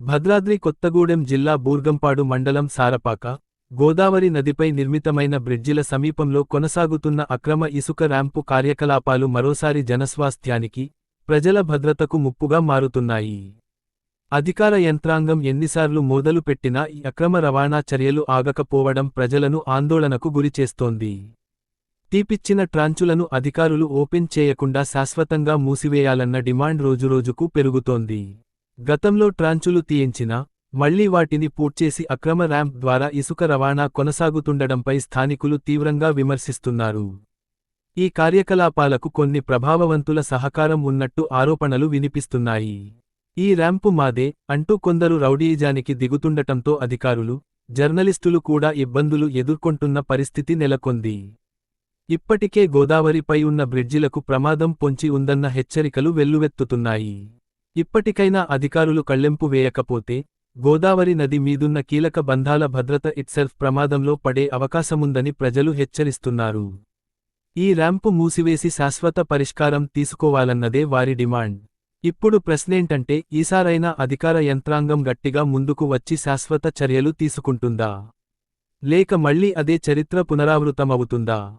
భద్రాద్రి కొత్తగూడెం జిల్లా బూర్గంపాడు మండలం సారపాక గోదావరి నదిపై నిర్మితమైన బ్రిడ్జిల సమీపంలో కొనసాగుతున్న అక్రమ ఇసుక ర్యాంపు కార్యకలాపాలు మరోసారి జనస్వాస్థ్యానికి ప్రజల భద్రతకు ముప్పుగా మారుతున్నాయి. అధికార యంత్రాంగం ఎన్నిసార్లు మొదలు పెట్టినా ఈ అక్రమ రవాణా చర్యలు ఆగకపోవడం ప్రజలను ఆందోళనకు గురిచేస్తోంది. తీపిచ్చిన ట్రాంచులను అధికారులు ఓపెన్ చేయకుండా శాశ్వతంగా మూసివేయాలన్న డిమాండ్ రోజురోజుకు పెరుగుతోంది. గతంలో ట్రాంచులు తీయించినా మళ్ళీ వాటిని పూడ్చేసి అక్రమ ర్యాంప్ ద్వారా ఇసుక రవాణా కొనసాగుతుండడంపై స్థానికులు తీవ్రంగా విమర్శిస్తున్నారు. ఈ కార్యకలాపాలకు కొన్ని ప్రభావవంతుల సహకారం ఉన్నట్టు ఆరోపణలు వినిపిస్తున్నాయి. ఈ ర్యాంపు మాదే అంటూ కొందరు రౌడీజానికి దిగుతుండటంతో అధికారులు జర్నలిస్టులు కూడా ఇబ్బందులు ఎదుర్కొంటున్న పరిస్థితి నెలకొంది. ఇప్పటికే గోదావరిపై ఉన్న బ్రిడ్జిలకు ప్రమాదం పొంచి ఉందన్న హెచ్చరికలు వెల్లువెత్తుతున్నాయి. ఇప్పటికైనా అధికారులు కళ్ళెంపు వేయకపోతే గోదావరి నది మీదున్న కీలక బంధాల భద్రత ఇట్సెల్ఫ్ ప్రమాదంలో పడే అవకాశముందని ప్రజలు హెచ్చరిస్తున్నారు. ఈ ర్యాంపు మూసివేసి శాశ్వత పరిష్కారం తీసుకోవాలన్నదే వారి డిమాండ్. ఇప్పుడు ప్రశ్నేంటంటే ఈసారైనా అధికార యంత్రాంగం గట్టిగా ముందుకు వచ్చి శాశ్వత చర్యలు తీసుకుంటుందా? లేక మళ్ళీ అదే చరిత్ర పునరావృతమవుతుందా?